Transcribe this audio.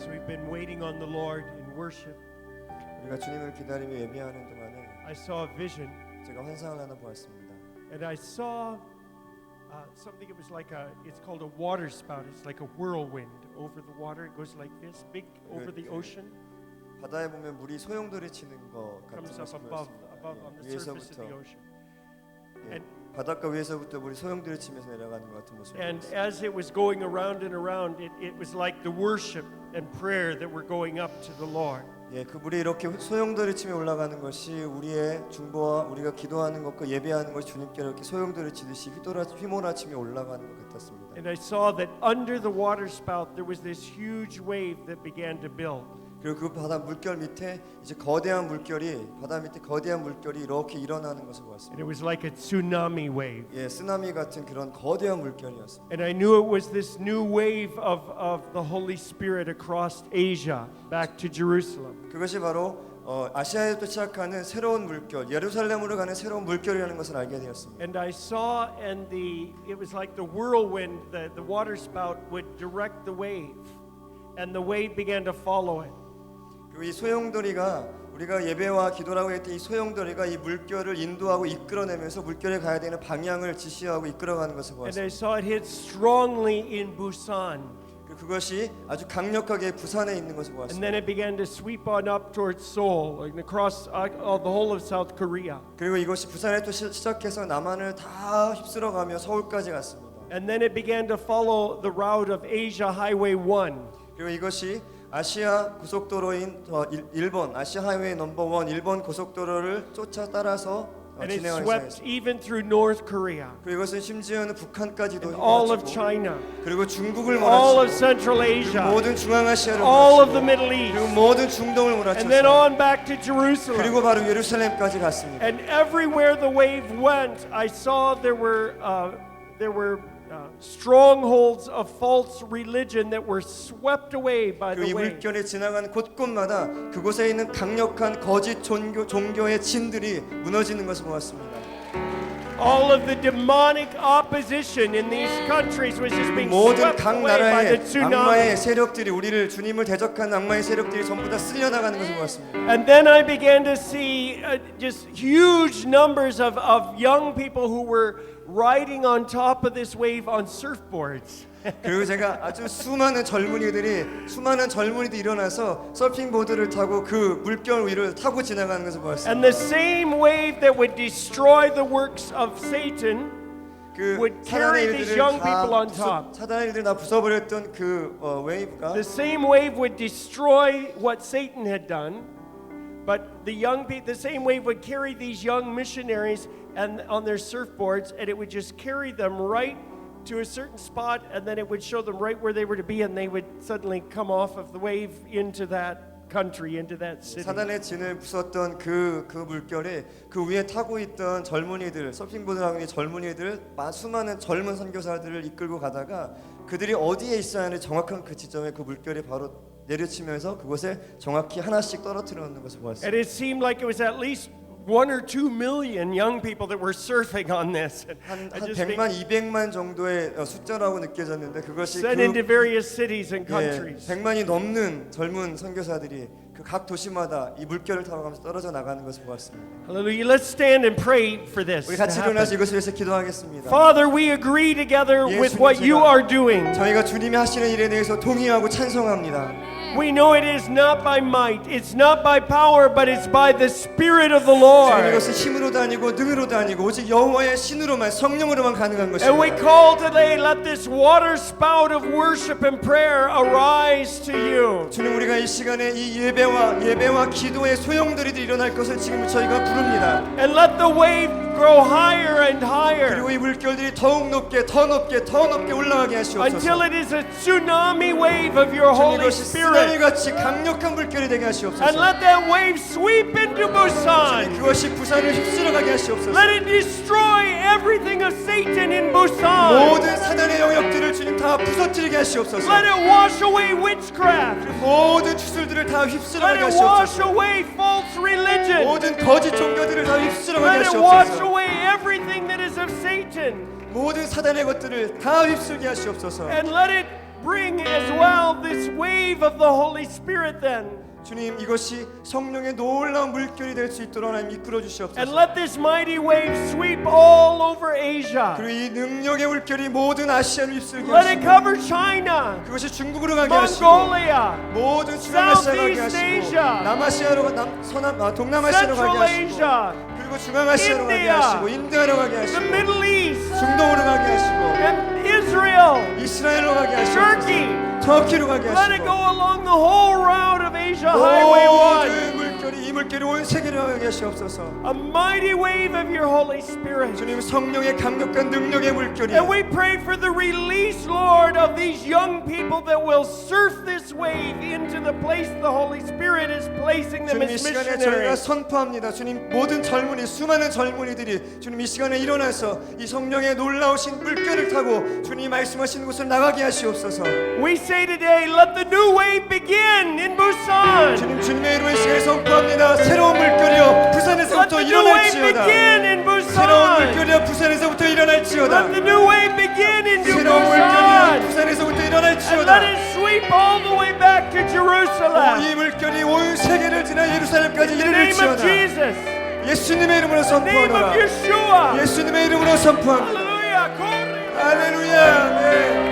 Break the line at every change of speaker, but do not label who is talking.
As we've been waiting on the Lord in worship,
우리가 주님을 기다리며 예배하는 동안에
I saw a vision,
제가 환상을 하나 보았습니다.
and I saw uh, something. It was like a. It's called a water spout. It's like a whirlwind over the water. It goes like this, big over the ocean.
바다에 보면 물이 소용돌이 치는 것 같은
Comes up
것을
above,
보였습니다.
above on the
예,
surface of the
위에서부터
ocean.
예,
And-
바닷가 위에서부터 물이 소용돌이 치면서 내려가는 것 같은 모습을
And
보였습니다.
as it was going around and around, it, it was like the worship and prayer that were going up to the Lord.
예, 그 물이 이렇게 소용돌이 치며 올라가는 것이 우리의 중보와 우리가 기도하는 것과 예배하는 것이 주님께 이렇게 소용돌이 치듯이 휘돌아 휘몰아치며 올라가는 것 같았습니다.
And I saw that under the water spout there was this huge wave that began to build.
그리고 그 바다 물결 밑에 이제 거대한 물결이 바다 밑에 거대한 물결이 이렇게 일어나는 것을
And
보았습니다.
it was like a tsunami wave.
예, 쓰나미 같은 그런 거대한 물결이었습니다.
And I knew it was this new wave of, of the Holy Spirit across Asia back to Jerusalem.
그것이 바로 어, 아시아에부터 시작하는 새로운 물결, 예루살렘으로 가는 새로운 물결이라는 것을 알게 되었습니다.
And I saw, and the it was like the whirlwind, the, the water spout would direct the wave, and the wave began to follow it.
그리고 이 소용돌이가 우리가 예배와 기도라고 했던 이 소용돌이가 이 물결을 인도하고 이끌어내면서 물결에 가야 되는 방향을 지시하고 이끌어가는 것을
And I
보았습니다.
saw it hit strongly in Busan.
그리고 그것이 아주 강력하게 부산에 있는 것을
And
보았습니다.
then it began to sweep on up towards Seoul and across uh, uh, the whole of South Korea.
그리고 이것이 부산에 또 시, 시작해서 남한을 다 휩쓸어가며 서울까지 갔습니다.
And then it began to follow the route of Asia Highway 1.
그리고 이것이 아시아 고속도로인 어, 일- 일본 아시아 하이웨이 넘버 원 일본 고속도로를 쫓아 따라서 어,
And it
진행하기
swept
시작했습니다.
even through North Korea,
그리고 이것은 심지어는 북한까지도
all of China,
그리고 중국을
all of
몰아치고
Central
그리고
Asia,
모든 중앙아시아를
all of
몰아치고
the Middle
그리고
East,
모든 중동을
and then
몰아쳤어요.
on back to Jerusalem.
그리고 바로 예루살렘까지 갔습니다.
And everywhere the wave went, I saw there were uh, there were uh, strongholds of false religion that were swept away by
그리고
the
이
wave.
물결이 지나가는 곳곳마다 그곳에 있는 강력한 거짓 종교, 종교의 진들이 무너지는 것을 보았습니다.
All of the demonic opposition in these countries was just being
모든
swept
각
away by the
나라의
tsunami.
악마의 세력들이 우리를 주님을 대적한 악마의 세력들이 전부 다 쓸려나가는 것을 보았습니다.
And then I began to see uh, just huge numbers of, of young people who were riding on top of this wave on surfboards.
그리고 제가 아주 수많은 젊은이들이 수많은 젊은이들이 일어나서 서핑보드를 타고 그 물결 위를 타고 지나가는 것을 보았습니다.
And the same wave that would destroy the works of Satan
그
would
사단의
carry these
일들을
young
다
people on
부숴-
top.
사단의 일들을 다 부숴버렸던 그 어, 웨이브가
The same wave would destroy what Satan had done, but the young people, the same wave would carry these young missionaries and on their surfboards, and it would just carry them right to a certain spot, and then it would show them right where they were to be, and they would suddenly come off of the wave into that country, into that city.
사단의 진을 부쉈던 그, 그 물결이 그 위에 타고 있던 젊은이들 서핑보드를 하고 있는 젊은이들 마- 수많은 젊은 선교사들을 이끌고 가다가 그들이 어디에 있어야 하는 정확한 그 지점에 그 물결이 바로 내려치면서 그곳에 정확히 하나씩 떨어뜨려 놓는 것을 보았습니다.
And it seemed like it was at least one or two million young people that were surfing on this. And
한,
I
한
just think-
100만, 200만 정도의 어, 숫자라고 느껴졌는데 그것이
sent
그
into various cities and
예,
countries.
100만이 넘는 젊은 선교사들이 그 각 도시마다 이 물결을 타고 가면서 떨어져 나가는 것을 보았습니다.
Hallelujah. Let's stand and pray for this.
우리
to
같이
happen.
일어나서 이것을 위해서 기도하겠습니다.
Father, we agree together with what you are doing.
저희가 주님이 하시는 일에 대해서 동의하고 찬성합니다.
We know it is not by might, it's not by power, but it's by the Spirit of the
주님
Lord.
이것은 힘으로도 아니고 능으로도 아니고 오직 여호와의 신으로만 성령으로만 가능한
And we
것입니다.
call today, let this water spout of worship and prayer arise to you.
주님 우리가 이 시간에 이 예배와 예배와 기도의 소용돌이들 일어날 것을 지금 저희가 부릅니다.
And let the wave grow higher and higher
그리고 이 물결들이 더욱 높게 더 높게 더 높게 올라가게
until
하시옵소서.
it is a tsunami wave of your
주님
Holy
이 것이 쓰나미
Spirit.
같이 강력한 물결이 되게
And
하시옵소서.
let that wave sweep into Busan.
그것이 부산을 휩쓸어가게 하시옵소서.
Let it destroy everything of Satan in Busan.
모든 사단의 영역들을 주님 다 부서뜨리게 하시옵소서.
Let it wash away witchcraft.
모든 주술들을 다
Let
휩쓸어가게
it wash
하시옵소서.
away false religion.
모든 거짓 종교들을 다 휩쓸어가게
Let it wash
하시옵소서.
away everything that is of Satan.
모든 사단의 것들을 다 휩쓸게 하시옵소서.
And let it bring as well this wave of the Holy Spirit then.
주님 이것이 성령의 놀라운 물결이 될 수 있도록 하나님 이끌어
And
주시옵소서.
let this mighty wave sweep all over Asia.
그리고 이 능력의 물결이 모든 아시아를 휩쓸게
Let it
하시고
cover China,
그것이 중국으로 가게 하시고
Mongolia,
모든 중앙아시아로 가게
Southeast
하시고
Asia,
남아시아로 가- 남 서남 아, 동남아시아로 가게
Central
하시고
Asia,
그리고 중앙아시아로 가게
India,
하시고 인도로 가게
the
하시고
Middle East,
중동으로 가게 하시고
and Israel,
이스라엘로 가게 하시고
Turkey.
터키로 가게
Let it go
하시고
along the whole route of Asia Highway 1.
모든 물결이 이 물결이 온 세계로 가게 하시옵소서.
A mighty wave of your Holy Spirit.
주님 성령의 강력한 능력의 물결이
And we pray for the release, Lord, of these young people that will surf this wave into the place the Holy Spirit is placing them
주님 이
as
시간에 저희가
missionaries.
선포합니다. 주님 모든 젊은이 수많은 젊은이들이 주님 이 시간에 일어나서 이 성령의 놀라우신 물결을 타고 주님 말씀하신 곳을 나가게 하시옵소서.
We say today, let the new wave begin in Busan.
주님 주님의 이름을 이 시간에 선포 합니다. 새로운 물결이여
Let
부산에서부터
the new wave
일어날지어다.
begin in
새로운. 물결이여 부산에서부터 일어날지어다. 새로운 물결이여. 부산에서부터 일어날지어다.
it sweep all the way back to
오,
Jerusalem.
이 물결이 온 세계를 지나 예루살렘까지
In the name of
이르를지어다.
Jesus.
예수님의 이름으로
Name of
선포하노라.
Yeshua.
예수님의 이름으로 선포합니다. 할렐루야. 네.